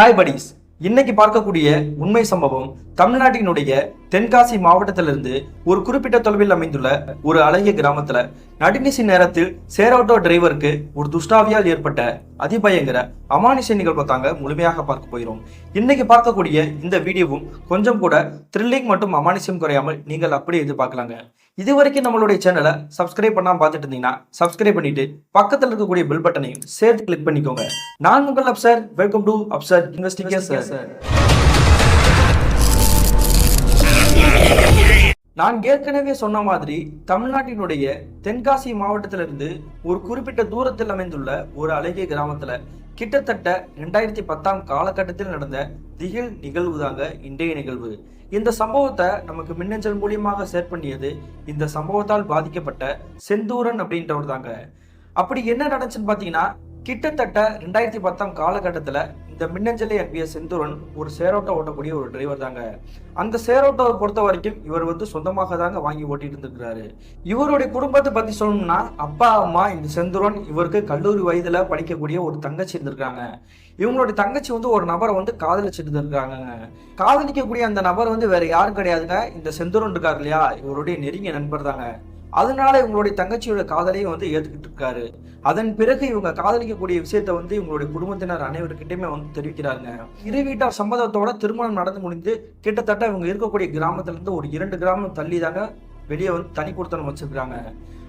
Hi buddies இன்னைக்கு பார்க்கக்கூடிய உண்மை சம்பவம் தமிழ்நாட்டினுடைய தென்காசி மாவட்டத்திலிருந்து ஒரு குறிப்பிட்ட தொலைவில் அமைந்துள்ள ஒரு அழகிய கிராமத்துல. நடுநிசி நேரத்தில் சேரோட்டோ டிரைவருக்கு ஒரு துஷ்டாவியால் ஏற்பட்ட அதிபயங்கர அமானுஷ நிகழ்வை தாங்க முழுமையாக பார்க்க போகிறோம். இன்னைக்கு பார்க்கக்கூடிய இந்த வீடியோவும் கொஞ்சம் கூட த்ரில்லிங் மற்றும் அமானுஷம் குறையாமல் நீங்கள் அப்படியே எதிர்பார்க்கலாங்க. இது வரைக்கும் நம்மளுடைய சேனலை சப்ஸ்கிரைப் பண்ணாமல் பார்த்துட்டு இருந்தீங்கன்னா சப்ஸ்கிரைப் பண்ணிட்டு பக்கத்தில் இருக்கக்கூடிய பெல் பட்டனையும் சேர்த்து கிளிக் பண்ணிக்கோங்க. நான் உங்கள் Afsar. Welcome to Afsar investigation sir நான் ஏற்கனவே சொன்ன மாதிரி தமிழ்நாட்டினுடைய தென்காசி மாவட்டத்திலிருந்து ஒரு குறிப்பிட்ட தூரத்தில் அமைந்துள்ள ஒரு அழகிய கிராமத்தில் கிட்டத்தட்ட ரெண்டாயிரத்தி பத்தாம் காலகட்டத்தில் நடந்த திகில் நிகழ்வு தாங்க இன்றைய நிகழ்வு. இந்த சம்பவத்தை நமக்கு மின்னஞ்சல் மூலியமாக ஷேர் பண்ணியது இந்த சம்பவத்தால் பாதிக்கப்பட்ட செந்தூரன் அப்படின்றவர் தாங்க அப்படி என்ன நடந்துச்சுன்னு பார்த்தீங்கன்னா கிட்டத்தட்ட ரெண்டாயிரத்தி பத்தாம் காலகட்டத்தில் இந்த மின்னஞ்சலை அனுப்பிய செந்தூரன் ஒரு சேரோட்டோ ஓட்டக்கூடிய ஒரு டிரைவர் தாங்க. அந்த சேரோட்டோவை பொறுத்த வரைக்கும் இவர் வந்து சொந்தமாக தாங்க வாங்கி ஓட்டிட்டு இருந்திருக்கிறாரு. இவருடைய குடும்பத்தை பத்தி சொல்லணும்னா அப்பா அம்மா இந்த செந்தூரன் இவருக்கு கல்லூரி வயதுல படிக்கக்கூடிய ஒரு தங்கச்சி இருந்திருக்காங்க. இவங்களுடைய தங்கச்சி வந்து ஒரு நபரை வந்து காதலிச்சுட்டு இருக்காங்க காதலிக்கக்கூடிய அந்த நபர் வந்து வேற யாரும் கிடையாதுங்க. இந்த செந்தூரன் இருக்காரு இல்லையா? இவருடைய நெருங்கிய நண்பர் தாங்க. அதனால இவங்களுடைய தங்கச்சியோட காதலையும் வந்து ஏற்றுக்கிட்டு இருக்காரு. அதன் பிறகு இவங்க காதலிக்கக்கூடிய விஷயத்த வந்து இவங்களுடைய குடும்பத்தினர் அனைவருக்கிட்டையுமே வந்து தெரிவிக்கிறாங்க. இரு வீட்டார் சம்மதத்தோட திருமணம் நடந்து முடிந்து கிட்டத்தட்ட இவங்க இருக்கக்கூடிய கிராமத்துல இருந்து ஒரு இரண்டு கிராமம் தள்ளி தாங்க வெளியே வந்து தனி கொடுத்தனம் வச்சிருக்காங்க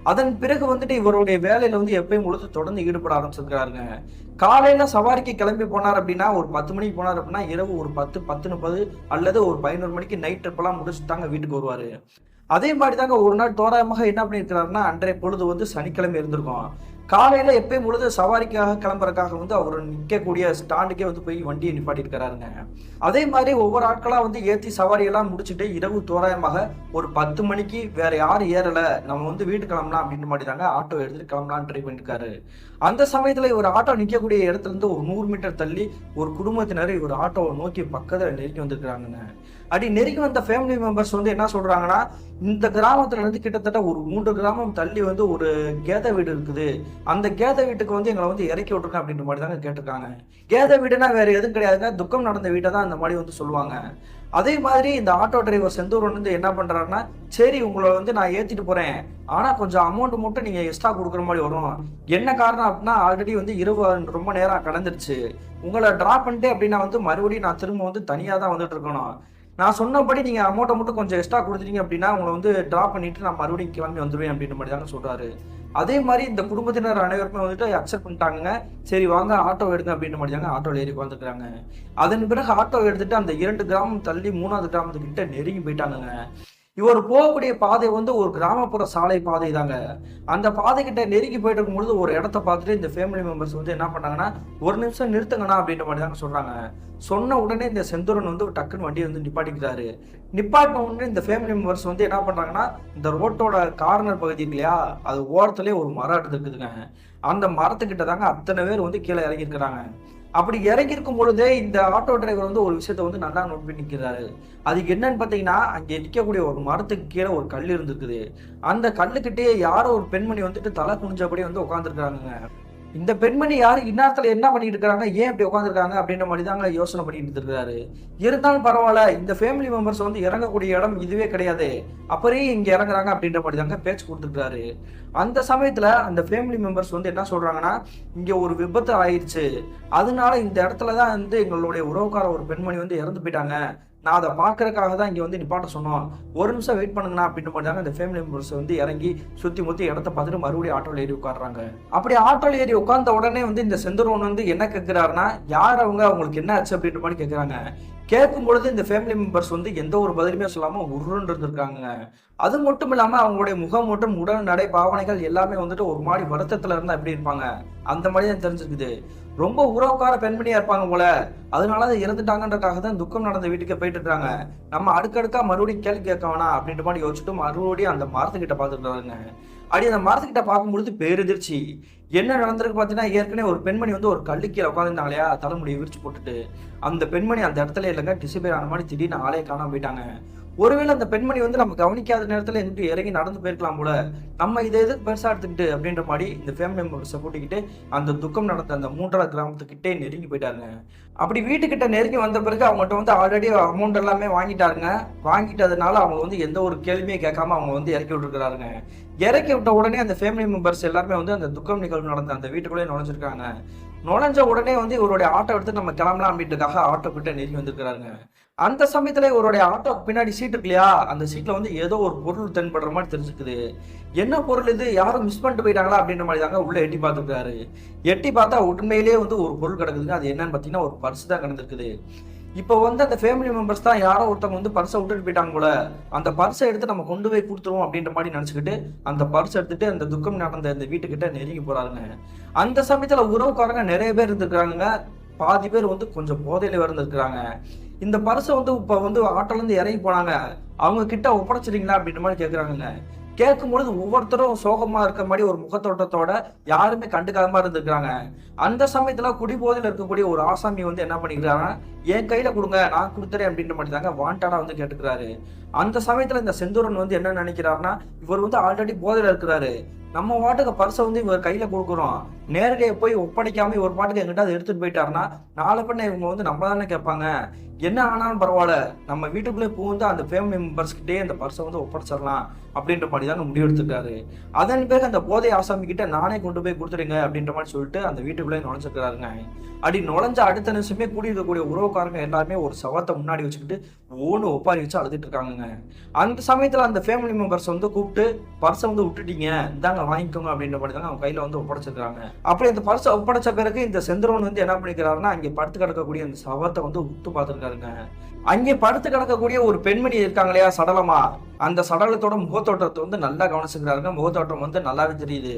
அதன் பிறகு வந்துட்டு இவருடைய வேலையில வந்து எப்பயும் முழுத்து தொடர்ந்து ஈடுபட ஆரம்பிச்சிருக்காருங்க காலையில சவாரிக்கு கிளம்பி போனார் அப்படின்னா ஒரு பத்து மணிக்கு போனார் அப்படின்னா இரவு ஒரு பத்து பத்து முப்பது அல்லது ஒரு பதினோரு மணிக்கு நைட் ட்ரிப்பெல்லாம் முடிச்சுட்டு தாங்க வீட்டுக்கு வருவாரு. அதே மாதிரி தாங்க ஒரு நாள் தோராயமாக என்ன பண்ணியிருக்கிறாருன்னா அன்றைய பொழுது வந்து சனிக்கிழமை இருந்திருக்கும். காலையில் எப்பயும் பொழுது சவாரிக்காக கிளம்புறதுக்காக வந்து அவர் நிற்கக்கூடிய ஸ்டாண்டுக்கே வந்து போய் வண்டியை நிப்பாட்டியிருக்கிறாருங்க. அதே மாதிரி ஒவ்வொரு ஆட்களாக வந்து ஏற்றி சவாரியெல்லாம் முடிச்சுட்டு இரவு தோராயமாக ஒரு பத்து மணிக்கு வேற யாரும் ஏறலை நம்ம வந்து வீட்டு கிளம்பலாம் அப்படின்ற மாதிரி தாங்க ஆட்டோ எடுத்துட்டு கிளம்பலாம்னு ட்ரை பண்ணிருக்காரு அந்த சமயத்தில் ஒரு ஆட்டோ நிற்கக்கூடிய இடத்துல இருந்து ஒரு நூறு மீட்டர் தள்ளி ஒரு குடும்பத்தினர் ஒரு ஆட்டோவை நோக்கி பக்கத்தில் நெருங்கி வந்திருக்கிறாங்கங்க. அப்படி நெருங்கி வந்த ஃபேமிலி மெம்பர்ஸ் வந்து என்ன சொல்றாங்கன்னா இந்த கிராமத்துல இருந்து கிட்டத்தட்ட ஒரு மூன்று கிராமம் தள்ளி வந்து ஒரு கேத வீடு இருக்குது. அந்த கேத வீட்டுக்கு வந்து எங்களை வந்து இறக்கி விட்டுருக்கேன் அப்படின்ற மாதிரி தாங்க கேட்டிருக்காங்க. கேத வீடுனா வேற எதுவும் கிடையாதுங்க. துக்கம் நடந்த வீட்டை தான் அந்த மாதிரி வந்து சொல்லுவாங்க. அதே மாதிரி இந்த ஆட்டோ டிரைவர் செந்தூரன் வந்து என்ன பண்றாருன்னா சரி உங்களை வந்து நான் ஏத்திட்டு போறேன். ஆனா கொஞ்சம் அமௌண்ட் மட்டும் நீங்க எக்ஸ்ட்ரா கொடுக்குற மாதிரி வரும். என்ன காரணம் அப்படின்னா ஆல்ரெடி வந்து இரவு ரொம்ப நேரம் கடந்துருச்சு. உங்களை டிரா பண்ணிட்டு அப்படின்னா வந்து மறுபடியும் நான் திரும்ப வந்து தனியா தான் வந்துட்டு இருக்கணும். நான் சொன்னபடி நீங்கள் அமௌண்ட்டை மட்டும் கொஞ்சம் எக்ஸ்ட்ரா கொடுத்துட்டீங்க அப்படின்னா உங்களை வந்து ட்ராப் பண்ணிட்டு நான் மறுபடியும் கிளம்பி வந்துடுவேன் அப்படின்ற மாதிரி தாங்க சொல்கிறாரு அதே மாதிரி இந்த குடும்பத்தினர் அனைவருமே வந்துட்டு அக்செப்ட் பண்ணிட்டாங்க சரி வாங்க ஆட்டோ எடுங்க அப்படின்ற மாதிரி தாங்க ஆட்டோவில் ஏறி உட்காந்துக்கிறாங்க அதன் பிறகு ஆட்டோ எடுத்துட்டு அந்த இரண்டு கிராமம் தள்ளி மூணாவது கிராமத்துக்கிட்ட நெருங்கி போயிட்டாங்க இவர் போகக்கூடிய பாதை வந்து ஒரு கிராமப்புற சாலை பாதை தாங்க. அந்த பாதை கிட்ட நெருங்கி போயிட்டு இருக்கும்பொழுது ஒரு இடத்த பார்த்துட்டு இந்த ஃபேமிலி மெம்பர்ஸ் வந்து என்ன பண்ணாங்கன்னா ஒரு நிமிஷம் நிறுத்துங்கண்ணா அப்படின்ற மாதிரி தாங்க சொல்றாங்க. சொன்ன உடனே இந்த செந்தூரன் வந்து டக்குன்னு வண்டியை வந்து நிப்பாட்டிக்கிறாரு. நிப்பாட்டின உடனே இந்த ஃபேமிலி மெம்பர்ஸ் வந்து என்ன பண்றாங்கன்னா இந்த ரோட்டோட கார்னர் பகுதி இல்லையா அது ஓரத்துலேயே ஒரு மரம் எடுத்துருக்குதுங்க. அந்த மரத்துக்கிட்ட தாங்க அத்தனை பேர் வந்து கீழே இறங்கி இருக்கிறாங்க அப்படி இறங்கி இருக்கும் பொழுதே இந்த ஆட்டோ டிரைவர் வந்து ஒரு விஷயத்த வந்து நல்லா நோட் பண்ணி நிற்கிறாரு அதுக்கு என்னன்னு பார்த்தீங்கன்னா அங்கே நிற்கக்கூடிய ஒரு மரத்துக்கு கீழே ஒரு கல் இருந்திருக்குது. அந்த கல்லுக்கிட்டே யாரோ ஒரு பெண்மணி வந்துட்டு தலை குனிஞ்சபடி வந்து உட்காந்துருக்காங்க இந்த பெண்மணி யார்? இந்நேரத்துல என்ன பண்ணிட்டு இருக்காங்க ஏன் இப்படி உட்காந்துருக்காங்க அப்படின்ற மாதிரி தாங்க யோசனை பண்ணிட்டு இருக்காரு. இருந்தாலும் பரவாயில்ல இந்த ஃபேமிலி மெம்பர்ஸ் வந்து இறங்கக்கூடிய இடம் இதுவே கிடையாது. அப்புறம் இங்க இறங்குறாங்க அப்படின்ற மாதிரி தாங்க பேச்சு கொடுத்துருக்காரு. அந்த சமயத்துல அந்த ஃபேமிலி மெம்பர்ஸ் வந்து என்ன சொல்றாங்கன்னா இங்க ஒரு விபத்து ஆயிடுச்சு. அதனால இந்த இடத்துல தான் வந்து எங்களுடைய உறவுக்கார ஒரு பெண்மணி வந்து இறந்து போயிட்டாங்க. நான் அதை பார்க்கறதுக்காக தான் இங்கே வந்து நிப்பாட்ட சொன்னோம். ஒரு நிமிஷம் வெயிட் பண்ணுங்கண்ணா அப்படின்னு பண்ணாங்க அந்த ஃபேமிலி மெம்பர்ஸ் வந்து இறங்கி சுற்றி முற்றி இடத்த பார்த்துட்டு மறுபடியும் ஆட்டோவில் ஏறி உட்காடுறாங்க அப்படி ஆட்டோவில் ஏறி உட்கார்ந்த உடனே வந்து இந்த செந்தூரவன் வந்து என்ன கேட்குறாருன்னா யார் அவங்க? அவங்களுக்கு என்ன ஆச்சு அப்படின்ற மாதிரி கேட்குறாங்க கேட்கும் பொழுது இந்த ஃபேமிலி மெம்பர்ஸ் வந்து எந்த ஒரு பதிலுமே சொல்லாமல் உருன்னு இருந்திருக்காங்க அது மட்டும் இல்லாமல் அவங்களுடைய முகம் மற்றும் உடல் நடை பாவனைகள் எல்லாமே வந்துட்டு ஒரு மாதிரி வருத்தத்தில் இருந்தால் எப்படி இருப்பாங்க? அந்த மாதிரி தான் தெரிஞ்சிருக்குது. ரொம்ப உறவுக்கார பெண்மணியா இருப்பாங்க போல. அதனால தான் இறந்துட்டாங்கன்றக்காக தான் துக்கம் நடந்த வீட்டுக்கு போயிட்டு இருக்காங்க. நம்ம அடுக்கடுக்கா மறுபடியும் கேள்வி கேட்க வேணாம் அப்படின்ற மாதிரி யோசிச்சுட்டு மறுபடியும் அந்த மரத்துக்கிட்ட பார்த்துட்டு அப்படி அந்த மரத்துக்கிட்ட பார்க்கும்பொழுது பேரெதிர்ச்சி. என்ன நடந்திருக்கு பார்த்தீங்கன்னா ஏற்கனவே ஒரு பெண்மணி வந்து ஒரு கல்லு கீழே உட்காந்துருந்தாங்க இல்லையா தலைமுடியை விரிச்சு போட்டுட்டு அந்த பெண்மணி அந்த இடத்துல இல்லைங்க டிசிபேர் ஆன மாதிரி திடீர்னு ஆளே காணாமல் போயிட்டாங்க. ஒருவேளை அந்த பெண்மணி வந்து நம்ம கவனிக்காத நேரத்தில் எங்கிட்டு இறங்கி நடந்து போயிருக்கலாம் போல. நம்ம இதை எதுக்கு பெருசாக எடுத்துக்கிட்டு அப்படின்ற மாதிரி இந்த ஃபேமிலி மெம்பர்ஸை கூட்டிக்கிட்டு அந்த துக்கம் நடந்த அந்த மூன்றாவது கிராமத்துக்கிட்டே நெருங்கி போயிட்டாங்க. அப்படி வீட்டுக்கிட்ட நெருங்கி வந்த பிறகு அவங்ககிட்ட வந்து ஆல்ரெடி அமௌண்ட் எல்லாமே வாங்கிட்டாருங்க வாங்கிட்டதுனால அவங்க வந்து எந்த ஒரு கேள்வியும் கேட்காம அவங்க வந்து இறக்கி விட்டுருக்கிறாருங்க. இறக்கி விட்ட உடனே அந்த ஃபேமிலி மெம்பர்ஸ் எல்லாருமே வந்து அந்த துக்கம் நிகழ்வு நடந்த அந்த வீட்டுக்குள்ளே நுழைஞ்சிருக்காங்க. நுழைஞ்ச உடனே வந்து இவருடைய ஆட்டோ எடுத்து நம்ம கிளம்பலாம் அப்படின்றதுக்காக ஆட்டோ கிட்ட நெருங்கி வந்திருக்கிறாருங்க. அந்த சமயத்தில் இவருடைய ஆட்டோ பின்னாடி சீட் இருக்கு இல்லையா? அந்த சீட்டில் வந்து ஏதோ ஒரு பொருள் தென்படுற மாதிரி தெரிஞ்சுக்குது. என்ன பொருள் இது? யாரும் மிஸ் பண்ணிட்டு போயிட்டாங்களா? அப்படின்ற மாதிரி தாங்க உள்ளே எட்டி பார்த்துருக்காரு. எட்டி பார்த்தா உண்மையிலேயே வந்து ஒரு பொருள் கிடக்குதுங்க. அது என்னன்னு பார்த்தீங்கன்னா ஒரு பர்ஸ் தான் கிடந்திருக்குது. இப்போ வந்து அந்த ஃபேமிலி மெம்பர்ஸ் தான் யாரோ ஒருத்தவங்க வந்து பர்ஸை விட்டுட்டு போயிட்டாங்க போல. அந்த பர்ஸை எடுத்து நம்ம கொண்டு போய் கொடுத்துருவோம் அப்படின்ற மாதிரி நினச்சிக்கிட்டு அந்த பர்ஸ் எடுத்துட்டு அந்த துக்கம் நடந்த அந்த வீட்டுக்கிட்ட நெருங்கி போறாருங்க. அந்த சமயத்தில் உறவுக்காரங்க நிறைய பேர் இருந்திருக்காங்க பாதி பேர் வந்து கொஞ்சம் போதையில இருந்திருக்கிறாங்க இந்த பரிசை வந்து இப்போ வந்து ஆட்டோலேருந்து இறங்கி போனாங்க. அவங்க கிட்ட ஒப்படைச்சிட்டீங்களா அப்படின்ற மாதிரி கேட்குறாங்க கேட்கும்பொழுது ஒவ்வொருத்தரும் சோகமா இருக்க மாதிரி ஒரு முகத்தோட்டத்தோட யாருமே கண்டுக்காம இருந்திருக்கிறாங்க. அந்த சமயத்துல குடிபோதையில் இருக்கக்கூடிய ஒரு ஆசாமி வந்து என்ன பண்ணிக்கிறாங்கன்னா என் கையில கொடுங்க நான் கொடுத்துறேன் அப்படின்ற மாதிரி தாங்க வாண்டாடா வந்து கேட்டுக்கிறாரு. அந்த சமயத்துல இந்த செந்தூரன் வந்து என்ன நினைக்கிறாருன்னா இவர் வந்து ஆல்ரெடி போதையில இருக்கிறாரு. நம்ம வாட்டுக்கு பர்ஸை வந்து இவர் கையில கொடுக்குறோம். நேரடியாக போய் ஒப்படைக்காம இவர் பாட்டுக்கு எங்கிட்ட அதை எடுத்துட்டு போயிட்டாருன்னா நாளை பண்ண இவங்க வந்து நம்ம தானே கேட்பாங்க. என்ன ஆனாலும் பரவாயில்ல நம்ம வீட்டுக்குள்ளே புகுந்து அந்த ஃபேமிலி மெம்பர்ஸ்கிட்டே அந்த பர்ஸை வந்து ஒப்படைச்சிடலாம் அப்படின்ற மாதிரி தாங்க முடிவெடுத்துட்டாரு அதன் பிறகு அந்த போதை ஆசாமி கிட்ட நானே கொண்டு போய் கொடுத்துருங்க அப்படின்ற மாதிரி சொல்லிட்டு அந்த வீட்டுக்குள்ளே நுழைஞ்சிருக்கிறாருங்க. அப்படி நுழைஞ்ச அடுத்த நிமிஷமே கூடியிருக்கக்கூடிய உறவுக்காரங்க எல்லாருமே ஒரு சவத்தை முன்னாடி வச்சுக்கிட்டு ஓன்னு ஒப்பாரி வச்சு அழுதுட்டு இருக்காங்கங்க. அந்த சமயத்தில் அந்த ஃபேமிலி மெம்பர்ஸ் வந்து கூப்பிட்டு பர்ஸை வந்து விட்டுட்டீங்க இந்தாங்க வாங்கிக்கோங்க அப்படின்ற மாதிரி தான் அவங்க கையில வந்து ஒப்படைச்சிருக்காங்க. அப்படி இந்த பர்ஸை ஒப்படைச்ச பிறகு இந்த செந்தரவன் வந்து என்ன பண்ணிக்கிறாருன்னா அங்கே படுத்து கிடக்கக்கூடிய அந்த சவத்தை வந்து உத்து பார்த்துருக்காருங்க. அங்கே படுத்து கிடக்கக்கூடிய ஒரு பெண்மணி இருக்காங்க இல்லையா சடலமா? அந்த சடலத்தோட முகத்தோட்டத்தை வந்து நல்லா கவனிச்சுக்கிறாருங்க. முகத்தோட்டம் வந்து நல்லாவே தெரியுது.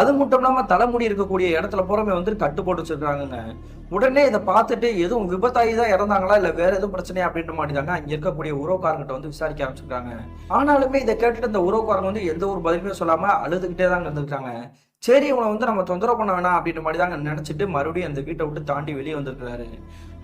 அது மட்டும் இல்லாமல் தலைமுடி இருக்கக்கூடிய இடத்துல புறமே வந்து கட்டு போட்டு வச்சிருக்காங்கங்க. உடனே இதை பார்த்துட்டு எதுவும் விபத்தாகி தான் இறந்தாங்களா இல்லை வேற எதுவும் பிரச்சனையா அப்படின்ற மாதிரி தாங்க அங்கே இருக்கக்கூடிய உறவுக்காரங்கிட்ட வந்து விசாரிக்க ஆரம்பிச்சிருக்காங்க. ஆனாலுமே இதை கேட்டுட்டு இந்த உறவுக்காரங்க வந்து எந்த ஒரு பதிலுமே சொல்லாமல் அழுதுகிட்டே தாங்க இருந்திருக்காங்க. சரி இவனை வந்து நம்ம தொந்தரவு பண்ண வேணாம் அப்படின்ற மாதிரி தாங்க நினச்சிட்டு மறுபடியும் அந்த வீட்டை விட்டு தாண்டி வெளியே வந்திருக்கிறாரு.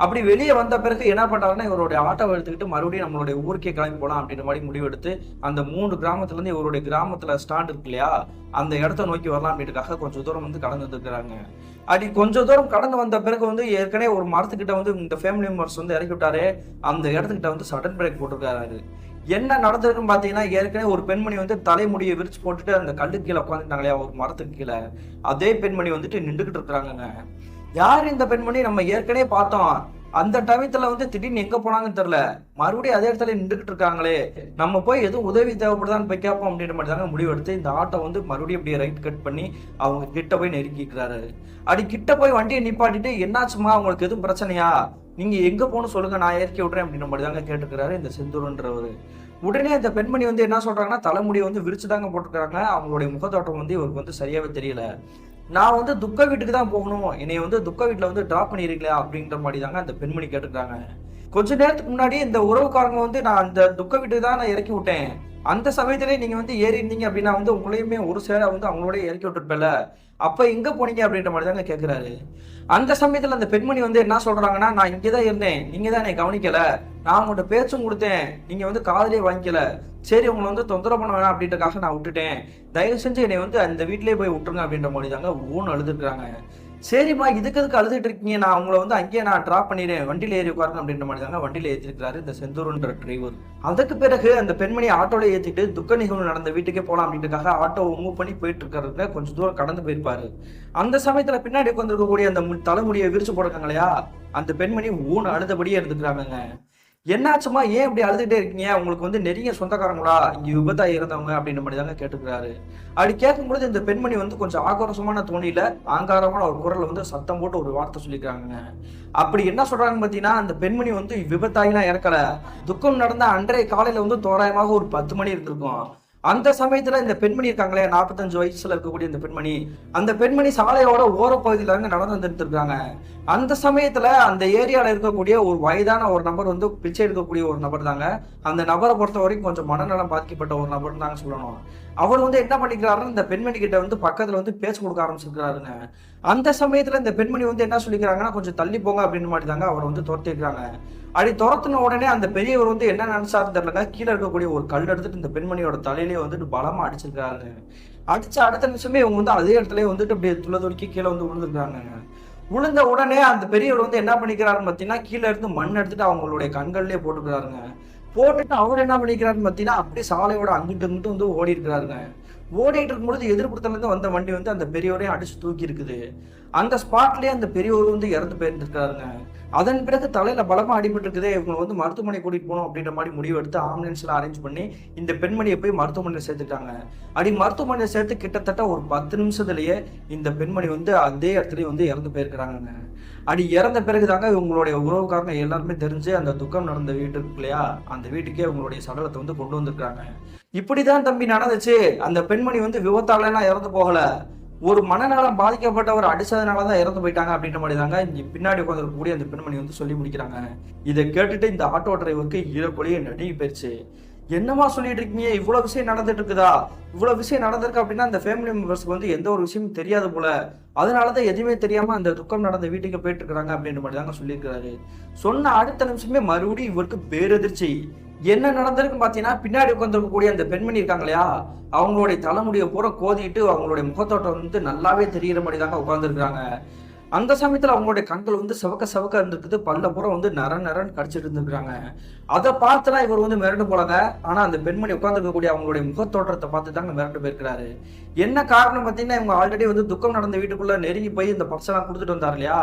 அப்படி வெளியே வந்த பிறகு என்ன பண்ணுறாருன்னா இவருடைய ஆட்டோ எடுத்துக்கிட்டு மறுபடியும் நம்மளுடைய ஊருக்கே கிளம்பி போகலாம் அப்படின்ற மாதிரி முடிவெடுத்து அந்த மூணு கிராமத்துல இருந்து இவருடைய கிராமத்துல ஸ்டாண்ட் இருக்கு இல்லையா? அந்த இடத்த நோக்கி வரலாம் கொஞ்சம் தூரம் வந்து கடந்து வந்துருக்காங்க அப்படி கொஞ்சம் தூரம் கடந்து வந்த பிறகு வந்து ஏற்கனவே ஒரு மரத்துக்கிட்ட வந்து இந்த ஃபேமிலி மெம்பர்ஸ் வந்து இறக்கி விட்டாரு. அந்த இடத்துக்கிட்ட வந்து சடன் பிரேக் போட்டிருக்காரு என்ன நடந்திருக்குன்னு பார்த்தீங்கன்னா ஏற்கனவே ஒரு பெண்மணி வந்து தலைமுடியை விரிச்சு போட்டுட்டு அந்த கல்லு கீழே உட்காந்துட்டாங்களே ஒரு மரத்துக்கு கீழே. அதே பெண்மணி வந்துட்டு நின்றுகிட்டு இருக்கிறாங்கங்க. யார் இந்த பெண்மணி? நம்ம ஏற்கனவே பார்த்தோம். அந்த டயத்துல வந்து திடீர்னு எங்க போனாங்கன்னு தெரியல. மறுபடியும் அதே இடத்துல நின்றுக்கிட்டு இருக்காங்களே. நம்ம போய் எதுவும் உதவி தேவைப்படுதான்னு போய் கேட்போம் அப்படின்ற மாதிரி தாங்க முடிவெடுத்து இந்த ஆட்டோ வந்து மறுபடியும் அப்படியே ரைட் கட் பண்ணி அவங்க கிட்ட போய் நெருக்கிக்கிறாரு. அப்படி கிட்ட போய் வண்டியை நிப்பாட்டிட்டு என்னாச்சுமா அவங்களுக்கு எதுவும் பிரச்சனையா? நீங்க எங்க போகணும் சொல்லுங்க நான் இறக்கி விட்றேன் அப்படின்ற மாதிரி தாங்க கேட்டுக்கிறாரு இந்த செந்தூர்ன்றவர். உடனே அந்த பெண்மணி வந்து என்ன சொல்றாங்கன்னா தலைமுடியை வந்து விரிச்சு தாங்க அவங்களுடைய முகத்தோட்டம் வந்து இவருக்கு வந்து சரியாவே தெரியல. நான் வந்து துக்க வீட்டுக்கு தான் போகணும். என்னை வந்து துக்க வீட்டில் வந்து ட்ராப் பண்ணிருக்கீங்களா அப்படின்ற மாதிரி தாங்க அந்த பெண்மணி கேட்டுக்கிறாங்க கொஞ்ச நேரத்துக்கு முன்னாடி இந்த உறவுக்காரங்க வந்து நான் அந்த துக்க வீட்டு தான் நான் இறக்கி விட்டேன். அந்த சமயத்திலே நீங்க வந்து ஏறி இருந்தீங்க அப்படின்னா வந்து உங்களையுமே ஒரு சேர வந்து அவங்களோட இறக்கி விட்டுருப்பல அப்ப எங்க போனீங்க அப்படின்ற மாதிரி தாங்க கேட்கிறாரு அந்த சமயத்துல அந்த பெண்மணி வந்து என்ன சொல்றாங்கன்னா நான் இங்கே தான் இருந்தேன். நீங்க தான் என்னை கவனிக்கல. நான் உங்கள்கிட்ட பேச்சும் கொடுத்தேன். நீங்க வந்து காதலே வாங்கிக்கல. சரி உங்களை வந்து தொந்தரவு பண்ண வேணாம் அப்படின்றக்காக நான் விட்டுட்டேன். தயவு செஞ்சு என்னை வந்து அந்த வீட்டிலேயே போய் விட்டுருங்க அப்படின்ற மாதிரி தாங்க ஊன்னு அழுதுருக்காங்க சரிம்மா இதுக்கு எதுக்கு அழுதுட்டு இருக்கீங்க? நான் அவங்கள வந்து அங்கேயே நான் ட்ராப் பண்ணிடுறேன். வண்டியில் ஏறி உட்காருங்க அப்படின்ற மாதிரி தாங்க வண்டியில் ஏற்றிருக்கிறாரு இந்த செந்தூருன்ற டிரைவர் அதுக்கு பிறகு அந்த பெண்மணி ஆட்டோவில் ஏற்றிட்டு துக்க நிகழ்வு நடந்த வீட்டுக்கே போகலாம் அப்படின்றக்காக ஆட்டோவை மூவ் பண்ணி போயிட்டு இருக்கிறதுல கொஞ்சம் தூரம் கடந்து போயிருப்பாரு. அந்த சமயத்தில் பின்னாடி உட்காந்துருக்கக்கூடிய அந்த மு- தலைமுடியை விரிச்சு போடுறாங்க இல்லையா? அந்த பெண்மணி ஊன் அழுதபடியே இருந்துக்கிறாங்க என்னாச்சுமா ஏன் இப்படி அழுதுகிட்டே இருக்கீங்க? உங்களுக்கு வந்து நெருங்கிய சொந்தக்காரங்களா? இங்க விபத்தா இருந்தவங்க அப்படின்ற மாதிரி தாங்க கேட்டுக்கிறாரு. அப்படி கேட்கும்பொழுது இந்த பெண்மணி வந்து கொஞ்சம் ஆக்ரோஷமான தோணியில ஆங்காரமான ஒரு குரலில் வந்து சத்தம் போட்டு ஒரு வார்த்தை சொல்லிக்கிறாங்க அப்படி என்ன சொல்றாங்க பாத்தீங்கன்னா அந்த பெண்மணி வந்து விபத்தாகிலாம் இறக்கல. துக்கம் நடந்த அன்றைய காலையில வந்து தோராயமாக ஒரு பத்து மணி இருந்திருக்கும். அந்த சமயத்துல இந்த பெண்மணி இருக்காங்களே நாற்பத்தஞ்சு வயசுல இருக்கக்கூடிய இந்த பெண்மணி அந்த பெண்மணி சாலையோட ஓர பகுதியில் இருந்து நடந்து வந்துட்டு அந்த சமயத்துல அந்த ஏரியால இருக்கக்கூடிய ஒரு வயதான ஒரு நபர் வந்து பிச்சை எடுக்கக்கூடிய ஒரு நபர் தாங்க. அந்த நபரை பொறுத்த வரைக்கும் கொஞ்சம் மனநலம் பாதிக்கப்பட்ட ஒரு நபர் தாங்க சொல்லணும். அவர் வந்து என்ன பண்ணிக்கிறாருன்னு இந்த பெண்மணி கிட்ட வந்து பக்கத்துல வந்து பேச்சு கொடுக்க ஆரம்பிச்சிருக்காருங்க அந்த சமயத்துல இந்த பெண்மணி வந்து என்ன சொல்லிக்கிறாங்கன்னா கொஞ்சம் தள்ளி போங்க அப்படின்னு மாதிரி தாங்க அவர் வந்து துரத்திருக்காங்க அப்படி துரத்துன உடனே அந்த பெரியவர் வந்து என்ன நினைச்சாரு தெரியலங்க. கீழே இருக்கக்கூடிய ஒரு கல் எடுத்துட்டு இந்த பெண்மணியோட தலையிலே வந்துட்டு பலமா அடிச்சிருக்காரு அடிச்ச அடுத்த நிமிஷமே இவங்க வந்து அதே இடத்துல வந்துட்டு அப்படியே துளதுடிக்கி கீழே வந்து விழுந்துருக்காங்க. விழுந்த உடனே அந்த பெரியவர் வந்து என்ன பண்ணிக்கிறாருன்னு பார்த்தீங்கன்னா கீழே இருந்து மண் எடுத்துட்டு அவங்களுடைய கண்கள்லயே போட்டுக்கிறாருங்க. போட்டுட்டு அவர் என்ன பண்ணிக்கிறாருன்னு பார்த்தீங்கன்னா அப்படியே சாலையோட அங்கிட்டு இங்கிட்டு வந்து ஓடி இருக்கிறாருங்க ஓடிட்டு இருக்கும்பொழுது எதிர்ப்புறத்துலேருந்து வந்த வண்டி வந்து அந்த பெரியவரையும் அடிச்சு தூக்கி இருக்குது அந்த ஸ்பாட்லயே அந்த பெரியவர் வந்து இறந்து போயிருந்துருக்காருங்க. அதன் பிறகு தலையில பலமா அடிபட்டு இருக்குதே இவங்களை வந்து மருத்துவமனை கூட்டிட்டு போகணும் அப்படின்ற மாதிரி முடிவு எடுத்து ஆம்புலன்ஸ்ல அரேஞ்ச் பண்ணி இந்த பெண்மணியை போய் மருத்துவமனையில் சேர்த்துட்டாங்க. அப்படி மருத்துவமனையில் சேர்த்து கிட்டத்தட்ட ஒரு பத்து நிமிஷத்துலயே இந்த பெண்மணி வந்து அதே இடத்துலயே வந்து இறந்து போயிருக்கிறாங்க அப்படி இறந்த பிறகுதாங்க இவங்களுடைய உறவுக்காரங்க எல்லாருமே தெரிஞ்சு அந்த துக்கம் நடந்த வீட்டு இருக்கு இல்லையா அந்த வீட்டுக்கே இவங்களுடைய சடலத்தை வந்து கொண்டு வந்திருக்காங்க இப்படிதான் தம்பி நடந்துச்சு. அந்த பெண்மணி வந்து விபத்தாலலாம் இறந்து போகல. ஒரு மனநலம் பாதிக்கப்பட்டவர் அடிச்சதுனால தான் இறந்து போயிட்டாங்க அப்படின்ற மாதிரி தாங்க இங்க பின்னாடி உட்காந்துருக்கக்கூடிய அந்த பெண்மணி வந்து சொல்லி முடிக்கிறாங்க. இதை கேட்டுட்டு இந்த ஆட்டோ டிரைவருக்கு ஈரப்பொழிய நடுங்கி போயிடுச்சு என்னமா சொல்லிட்டு இருக்கீங்க? இவ்வளவு விஷயம் நடந்துட்டு இருக்குதா? இவ்வளவு விஷயம் நடந்திருக்கு அப்படின்னா அந்த ஃபேமிலி மெம்பர்ஸ்க்கு வந்து எந்த ஒரு விஷயமும் தெரியாது போல. அதனாலதான் எதுவுமே தெரியாம அந்த துக்கம் நடந்த வீட்டுக்கு போயிட்டு இருக்கிறாங்க அப்படின்ற மாதிரி தாங்க சொல்லியிருக்கிறாரு. சொன்ன அடுத்த நிமிஷமே மறுபடியும் இவருக்கு பேரதிர்ச்சி. என்ன நடந்திருக்கு பார்த்தீங்கன்னா பின்னாடி உட்காந்துருக்கக்கூடிய அந்த பெண்மணி இருக்காங்க இல்லையா? அவங்களுடைய தலைமுடியை பூரா கோதிட்டு அவங்களுடைய முகத்தோட்டம் வந்து நல்லாவே தெரிகிற மாதிரி தாங்க உட்காந்துருக்காங்க அந்த சமயத்துல அவங்களுடைய கண்கள் வந்து சவக்க சவக்க இருந்திருக்குது. பல்ல புறம் வந்து நர நரன் கடிச்சிட்டு இருந்துருக்காங்க அதை பார்த்துலாம் இவர் வந்து மிரண்டு போலாங்க. ஆனா அந்த பெண்மணி உட்காந்துருக்கக்கூடிய அவங்களுடைய முகத்தோற்றத்தை பார்த்து தாங்க மிரண்டு போயிருக்கிறாரு. என்ன காரணம் பார்த்தீங்கன்னா இவங்க ஆல்ரெடி வந்து துக்கம் நடந்த வீட்டுக்குள்ள நெருங்கி போய் இந்த பர்செல்லாம் கொடுத்துட்டு வந்தார் இல்லையா?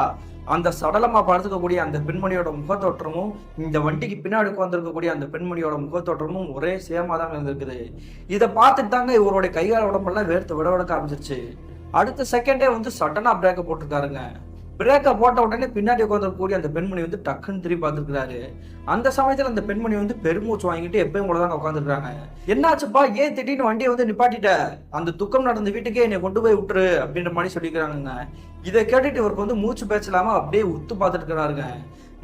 அந்த சடலமா படுத்துக்கக்கூடிய அந்த பெண்மணியோட முகத்தோற்றமும் இந்த வண்டிக்கு பின்னாடி உட்காந்துருக்கக்கூடிய அந்த பெண்மணியோட முகத்தோற்றமும் ஒரே சேமா தாங்க இருந்திருக்குது. இதை பார்த்துட்டு தாங்க இவருடைய கைகால உடம்பெல்லாம் வேர்த்து விட விடக்க ஆரம்பிச்சிருச்சு. அடுத்த செகண்டே வந்து சடனாக பிரேக்கை போட்டிருக்காருங்க. பிரேக்கை போட்ட உடனே பின்னாடி உட்காந்துருக்கக்கூடிய அந்த பெண்மணி வந்து டக்குன்னு திரும்பி பார்த்துருக்காரு அந்த சமயத்தில் அந்த பெண்மணி வந்து பெருமூச்சு வாங்கிட்டு எப்பயும் கூட தாங்க உட்காந்துருக்காங்க என்னாச்சுப்பா ஏன் திடீர்னு வண்டியை வந்து நிப்பாட்டிட்ட? அந்த துக்கம் நடந்த வீட்டுக்கே என்னை கொண்டு போய் விட்டுரு அப்படின்ற மாதிரி சொல்லிக்கிறாங்க இதை கேட்டுட்டு இவருக்கு வந்து மூச்சு பேச்சலாம அப்படியே உத்து பார்த்துட்டு இருக்கிறாருங்க.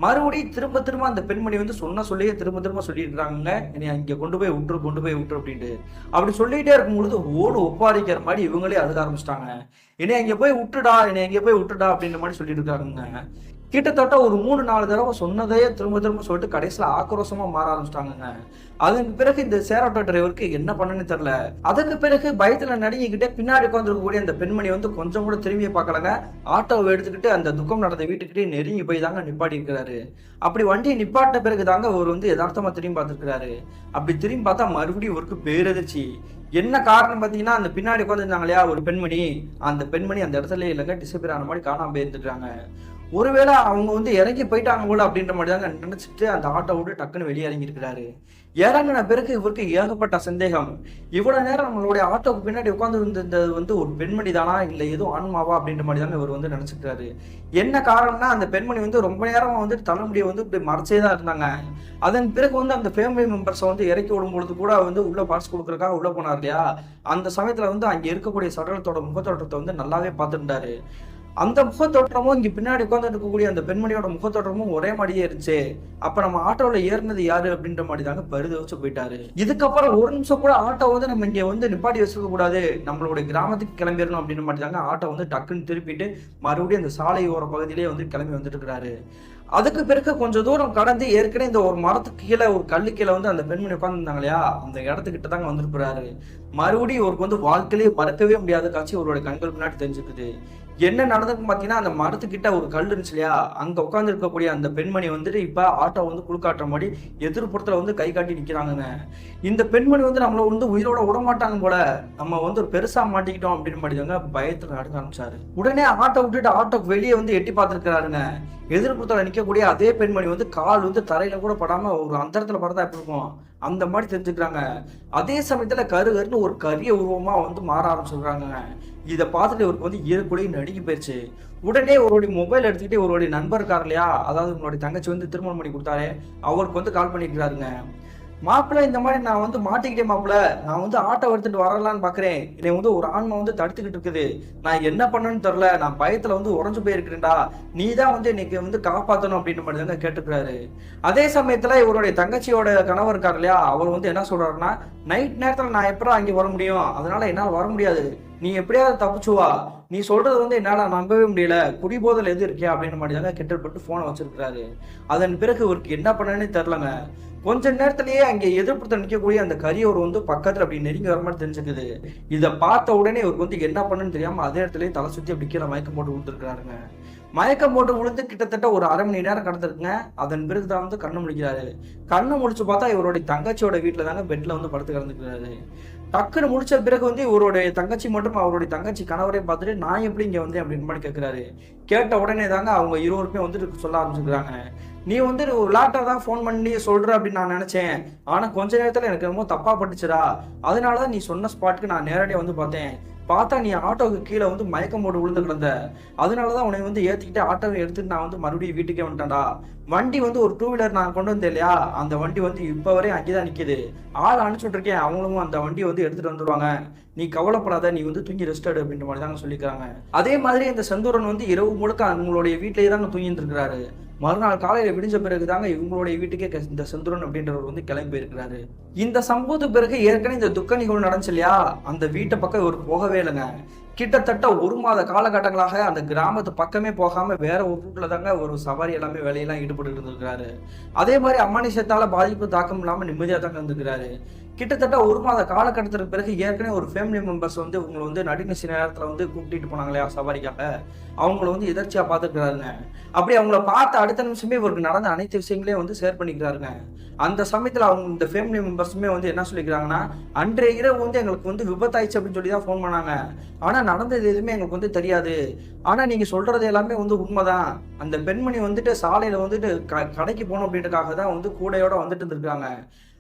மறுபடியும் திரும்ப திரும்ப அந்த பெண்மணி வந்து சொன்ன சொல்லியே திரும்ப திரும்ப சொல்லிட்டு இருக்காங்க என்னை இங்க கொண்டு போய் விட்டுரு கொண்டு போய் விட்டுரு அப்படின்ட்டு. அப்படி சொல்லிட்டே இருக்கும் பொழுது ஓடு ஒப்பாரிக்கிற மாதிரி இவங்களே அழுக ஆரம்பிச்சிட்டாங்க. என்னை அங்க போய் விட்டுடா என்னை அங்க போய் விட்டுடா அப்படின்ற மாதிரி சொல்லிட்டு இருக்காங்க கிட்டத்தட்ட ஒரு மூணு நாலு தடவை சொன்னதையே திரும்ப திரும்ப சொல்லிட்டு கடைசியில் ஆக்ரோஷமாக மாற ஆரம்பிச்சிட்டாங்க அதன் பிறகு இந்த சேராட்டோ டிரைவருக்கு என்ன பண்ணுன்னு தெரியல. அதுக்கு பிறகு பயத்துல நடுங்கிக்கிட்டே பின்னாடி உட்காந்துருக்கக்கூடிய அந்த பெண்மணி வந்து கொஞ்சம் கூட திரும்பி பார்க்கலங்க. ஆட்டோவை எடுத்துக்கிட்டு அந்த துக்கம் நடந்த வீட்டுக்கிட்டே நெருங்கி போய் தாங்க நிப்பாட்டி இருக்கிறாரு. அப்படி வண்டியை நிப்பாட்டின பிறகு தாங்க அவர் வந்து யதார்த்தமா திரும்பி பார்த்துருக்கிறாரு. அப்படி திரும்பி பார்த்தா மறுபடியும் இவருக்கு பேரதிர்ச்சி. என்ன காரணம் பார்த்தீங்கன்னா அந்த பின்னாடி உட்காந்துருந்தாங்க இல்லையா ஒரு பெண்மணி. அந்த பெண்மணி அந்த இடத்துல இல்லைங்க டிசப்பியர் ஆன மாதிரி காணாமல் போயிருந்துட்டாங்க ஒருவேளை அவங்க வந்து இறங்கி போயிட்டாங்க கூட அப்படின்ற மாதிரி தாங்க நினைச்சிட்டு அந்த ஆட்டோ விட்டு டக்குன்னு வெளியே இறங்கி இருக்கிறாரு பிறகு இவருக்கு ஏகப்பட்ட சந்தேகம். இவ்வளவு நேரம் நம்மளுடைய ஆட்டோக்கு பின்னாடி உட்காந்து இருந்தது வந்து ஒரு பெண்மணி தானா இல்லை ஏதோ ஆன்மாவா அப்படின்ற மாதிரி தாங்க இவர் வந்து நினைச்சிருக்காரு என்ன காரணம்னா அந்த பெண்மணி வந்து ரொம்ப நேரம் வந்து தலைமுடியை வந்து இப்படி மறைச்சே தான் இருந்தாங்க. அதன் பிறகு வந்து அந்த ஃபேமிலி மெம்பர்ஸை வந்து இறக்கி விடும்பொழுது கூட வந்து உள்ள பாஸ் கொடுக்குறக்காக உள்ள போனார் இல்லையா? அந்த சமயத்துல வந்து அங்க இருக்கக்கூடிய சடலத்தோட முகத்தோட்டத்தை வந்து நல்லாவே பார்த்துருந்தாரு. அந்த முகத்தோற்றமும் இங்க பின்னாடி உட்காந்து இருக்கக்கூடிய அந்த பெண்மணியோட முகத்தோற்றமும் ஒரே மாதிரியே இருந்துச்சு. அப்ப நம்ம ஆட்டோல ஏறினது யாரு அப்படின்ற மாதிரி தாங்க பருது வச்சு போயிட்டாரு. இதுக்கப்புறம் ஒரு நிமிஷம் கூட ஆட்டோ வந்து நம்ம இங்க வந்து நிப்பாட்டி வச்சுக்க கூடாது. நம்மளுடைய கிராமத்துக்கு கிளம்பிடணும் அப்படின்ற மாதிரி தாங்க ஆட்டோ வந்து டக்குன்னு திருப்பிட்டு மறுபடியும் அந்த சாலை ஓர பகுதியிலேயே வந்து கிளம்பி வந்துட்டு இருக்கிறாரு அதுக்கு பிறகு கொஞ்சம் தூரம் கடந்து ஏற்கனவே இந்த ஒரு மரத்துக்கு கீழே ஒரு கல்லு கீழே வந்து அந்த பெண்மணி உட்காந்துருந்தாங்க இல்லையா? அந்த இடத்துக்கிட்ட தாங்க வந்திருக்கிறாரு. மறுபடியும் இவருக்கு வந்து வாழ்க்கையிலேயே மறக்கவே முடியாத காட்சி இவருடைய கண்கள் முன்னாடி தெரிஞ்சுக்குது. என்ன நடந்திருக்கு பார்த்தீங்கன்னா அந்த மரத்துக்கிட்ட ஒரு கல் இருந்துச்சு இல்லையா? அங்கே உட்காந்து இருக்கக்கூடிய அந்த பெண்மணி வந்துட்டு இப்போ ஆட்டோ வந்து குளுக்காட்டுற மாதிரி எதிர்ப்புறத்தில் வந்து கை காட்டி நிற்கிறாங்கங்க இந்த பெண்மணி வந்து நம்மளை வந்து உயிரோட விட மாட்டாங்க போல. நம்ம வந்து ஒரு பெருசாக மாட்டிக்கிட்டோம் அப்படின்னு மாதிரி பயத்தில் நடக்க ஆரம்பிச்சாரு. உடனே ஆட்டோ விட்டுட்டு ஆட்டோக்கு வெளியே வந்து எட்டி பார்த்துருக்கிறாருங்க. எதிர்ப்புறத்தில் நிற்கக்கூடிய அதே பெண்மணி வந்து கால் வந்து தரையில் கூட படாமல் ஒரு அந்தரத்தில் படத்தா எப்படி இருக்கும்? அந்த மாதிரி தெரிஞ்சுக்கிறாங்க. அதே சமயத்தில் கரு கருன்னு ஒரு கரிய உருவமாக வந்து மாற ஆரம்பிச்சுக்கிறாங்க இதை பார்த்துட்டு இவருக்கு வந்து ஈரக்குலையும் நடுங்கி போயிடுச்சு உடனே ஒருவருடைய மொபைல் எடுத்துக்கிட்டு ஒருவருடைய நண்பர் இருக்கார் இல்லையா? அதாவது உங்களுடைய தங்கச்சி வந்து திருமணம் பண்ணி கொடுத்தாரு. அவருக்கு வந்து கால் பண்ணியிருக்கிறாருங்க. மாப்பிள்ள இந்த மாதிரி நான் வந்து மாட்டிக்கிட்டேன் மாப்பிள்ள. நான் வந்து ஆட்டோ எடுத்துட்டு வரலான்னு பாக்குறேன். என்னை வந்து ஒரு ஆன்மா வந்து தடுத்துக்கிட்டு இருக்குது. நான் என்ன பண்ணணும்னு தெரியல. நான் பயத்துல வந்து உறைஞ்சு போயிருக்கிறேன்டா. நீ தான் வந்து இன்னைக்கு வந்து காப்பாத்தணும் அப்படின்ற மாதிரி தாங்க கேட்டுக்கிறாரு. அதே சமயத்துல இவருடைய தங்கச்சியோட கணவர் இருக்கார் இல்லையா? அவர் வந்து என்ன சொல்றாருன்னா நைட் நேரத்துல நான் எப்பறம் அங்கே வர முடியும்? அதனால என்னால் வர முடியாது. நீ எப்படியாவது தப்பிச்சு வா நீ சொல்றது வந்து என்னால நம்பவே முடியல. குடிபோதல் எது இருக்கியா அப்படின்னு மாதிரி தாங்க கெட்டப்பட்டு போனை வச்சிருக்கிறாரு. அதன் பிறகு இவருக்கு என்ன பண்ணனே தெரிலங்க கொஞ்ச நேரத்திலேயே அங்கே எதிர்ப்பு நிற்கக்கூடிய அந்த கரியவர் வந்து பக்கத்துல அப்படி நெருங்கி வர மாதிரி தெரிஞ்சுக்குது. இதை பார்த்த உடனே இவருக்கு வந்து என்ன பண்ணுன்னு தெரியாம அதே இடத்துலயே தலை சுத்தி அப்படி கீழே மயக்கம் போட்டு விழுந்துருக்காருங்க மயக்கம் போட்டு விழுந்து கிட்டத்தட்ட ஒரு அரை மணி நேரம் கடந்திருக்குங்க. அதன் பிறகு தான் வந்து கண்ணு முடிக்கிறாரு. கண்ணு முடிச்சு பார்த்தா இவருடைய தங்கச்சியோட வீட்டுல தாங்க பெட்ல வந்து படுத்து கிடந்துக்கிறாரு டக்குன்னு முடிச்ச பிறகு வந்து இவருடைய தங்கச்சி மட்டும் அவருடைய தங்கச்சி கணவரை பார்த்துட்டு நான் எப்படி இங்க வந்து அப்படின்னு மாதிரி கேட்கிறாரு கேட்ட உடனே தாங்க அவங்க இருவருமே வந்துட்டு சொல்ல ஆரம்பிச்சிருக்கிறாங்க. நீ வந்து ஒரு லாட்டா தான் ஃபோன் பண்ணி சொல்ற அப்படின்னு நான் நினைச்சேன். ஆனா கொஞ்ச நேரத்துல எனக்கு ரொம்ப தப்பா பட்டுச்சுடா. அதனாலதான் நீ சொன்ன ஸ்பாட்டுக்கு நான் நேரடியாக வந்து பார்த்தேன். பார்த்தா நீ ஆட்டோவுக்கு கீழே வந்து மயக்கம் போட்டு விழுந்து கிடந்த. அதனாலதான் உன்னை வந்து ஏற்றிக்கிட்டு ஆட்டோவை எடுத்துட்டு நான் வந்து மறுபடியும் வீட்டுக்கே வந்துட்டேன்டா. வண்டி வந்து ஒரு டூ வீலர் நான் கொண்டு வந்தேன் இல்லையா? அந்த வண்டி வந்து இப்போ வரையும் அங்கேதான் நிற்கிது ஆள் அனுப்பிச்சுட்ருக்கேன் அவங்களும் அந்த வண்டியை வந்து எடுத்துகிட்டு வந்துருவாங்க. நீ கவலைப்படாத நீ வந்து தூங்கி ரெஸ்ட் எடு அப்படின்ற மாதிரி தாங்க சொல்லிக்கிறாங்க. அதே மாதிரி இந்த செந்தூரன் வந்து இரவு முழுக்க அவங்களுடைய வீட்டிலேயே தாங்க தூங்கிட்டு இருக்கிறாரு. மறுநாள் காலையில விடிஞ்ச பிறகு தாங்க இவங்களுடைய வீட்டுக்கே இந்த செந்துரன் அப்படின்றவர் வந்து கிளம்பி இருக்கிறாரு. இந்த சம்பவத்துக்கு பிறகு ஏற்கனவே இந்த துக்க நிகழ்வு நடந்துச்சு இல்லையா? அந்த வீட்டை பக்கம் இவர் போகவே இல்லைங்க. கிட்டத்தட்ட ஒரு மாத காலகட்டங்களாக அந்த கிராமத்து பக்கமே போகாம வேற ஒரு ரூட்ல தாங்க ஒரு சவாரி எல்லாமே வேலையெல்லாம் ஈடுபட்டு இருந்திருக்காரு அதே மாதிரி அம்மானிசத்தால பாதிப்பு தாக்கம் இல்லாம நிம்மதியா தாங்க இருந்திருக்கிறாரு. கிட்டத்தட்ட ஒரு மாத காலகட்டத்திற்கு பிறகு ஏற்கனவே ஒரு ஃபேமிலி மெம்பர்ஸ் வந்து இவங்களை வந்து நடுநிசி நேரத்துல வந்து கூப்பிட்டு போனாங்களே சவாரிக்காக. அவங்கள வந்து எதர்ச்சியா பார்த்துக்கிறாருங்க அப்படி அவங்கள பார்த்த அடுத்த நிமிஷமே இவருக்கு நடந்த அனைத்து விஷயங்களையும் வந்து ஷேர் பண்ணிக்கிறாருங்க. அந்த சமயத்துல அவங்க இந்த ஃபேமிலி மெம்பர்ஸுமே வந்து என்ன சொல்லிக்கிறாங்கன்னா அன்றைய இரவு வந்து எங்களுக்கு வந்து விபத்தாயிடுச்சு அப்படின்னு சொல்லி தான் ஃபோன் பண்ணாங்க. ஆனா நடந்தது எதுவுமே எங்களுக்கு வந்து தெரியாது. ஆனால் நீங்கள் சொல்கிறது எல்லாமே வந்து உண்மைதான். அந்த பெண்மணி வந்துட்டு சாலையில் வந்துட்டு க- கடைக்கு போகணும் அப்படின்றக்காக தான் வந்து கூடையோட வந்துட்டு இருந்திருக்காங்க.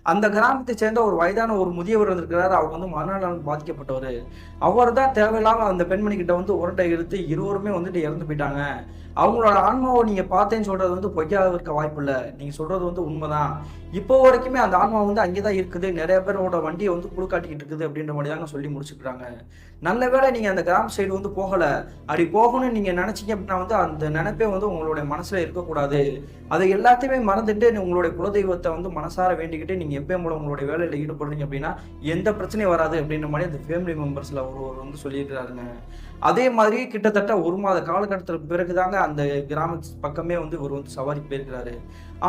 அந்த கிராமத்தை சேர்ந்த ஒரு வயதான ஒரு முதியவர் இருந்திருக்கிறாரு. அவர் வந்து மனநலம் பாதிக்கப்பட்டவர். அவர் தான் தேவையில்லாமல் அந்த பெண்மணி கிட்ட வந்து உரட்டை எடுத்து இருவருமே வந்துட்டு இறந்து போயிட்டாங்க. அவங்களோட ஆன்மாவை நீங்க பார்த்தேன்னு சொல்றது வந்து பொய்யா இருக்க வாய்ப்பு இல்லை நீங்க சொல்றது வந்து உண்மைதான். இப்போ வரைக்குமே அந்த ஆன்மா வந்து அங்கேதான் இருக்குது. நிறைய பேரோட வண்டியை வந்து குழுக்காட்டிக்கிட்டு இருக்குது அப்படின்ற மாதிரி தாங்க சொல்லி முடிச்சுக்கிறாங்க. நல்ல வேளை நீங்க அந்த கிராம சைடு வந்து போகல. அப்படி போகணும்னு நீங்க நினைச்சீங்க அப்படின்னா வந்து அந்த நினைப்பே வந்து உங்களுடைய மனசுல இருக்கக்கூடாது. அதை எல்லாத்தையுமே மறந்துட்டு நீ உங்களுடைய குலதெய்வத்தை வந்து மனசார வேண்டிக்கிட்டு நீங்க எப்பயும் போல உங்களுடைய வேலையில ஈடுபடுறீங்க அப்படின்னா எந்த பிரச்சனையும் வராது அப்படின்ற மாதிரி அந்த ஃபேமிலி மெம்பர்ஸ்ல ஒருவர் வந்து சொல்லியிருக்கிறாருங்க. அதே மாதிரி கிட்டத்தட்ட ஒரு மாத காலகட்டத்திற்கு பிறகுதாங்க அந்த கிராம பக்கமே வந்து இவர் வந்து சவாரி போயிருக்கிறாரு.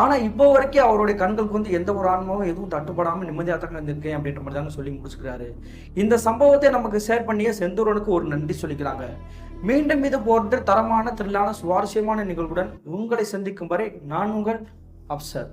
ஆனா இப்போ வரைக்கும் அவருடைய கண்களுக்கு வந்து எந்த ஒரு ஆன்மாவும் எதுவும் தட்டுப்படாமல் நிம்மதியாக தான் இருந்திருக்கேன் அப்படின்ற மாதிரி தாங்க சொல்லி முடிச்சுக்கிறாரு. இந்த சம்பவத்தை நமக்கு ஷேர் பண்ணிய செந்தூரனுக்கு ஒரு நன்றி சொல்லிக்கிறாங்க. மீண்டும் இது போன்ற தரமான திரளான சுவாரஸ்யமான நிகழ்வுடன் உங்களை சந்திக்கும் வரை நான் உங்கள் அப்சர்.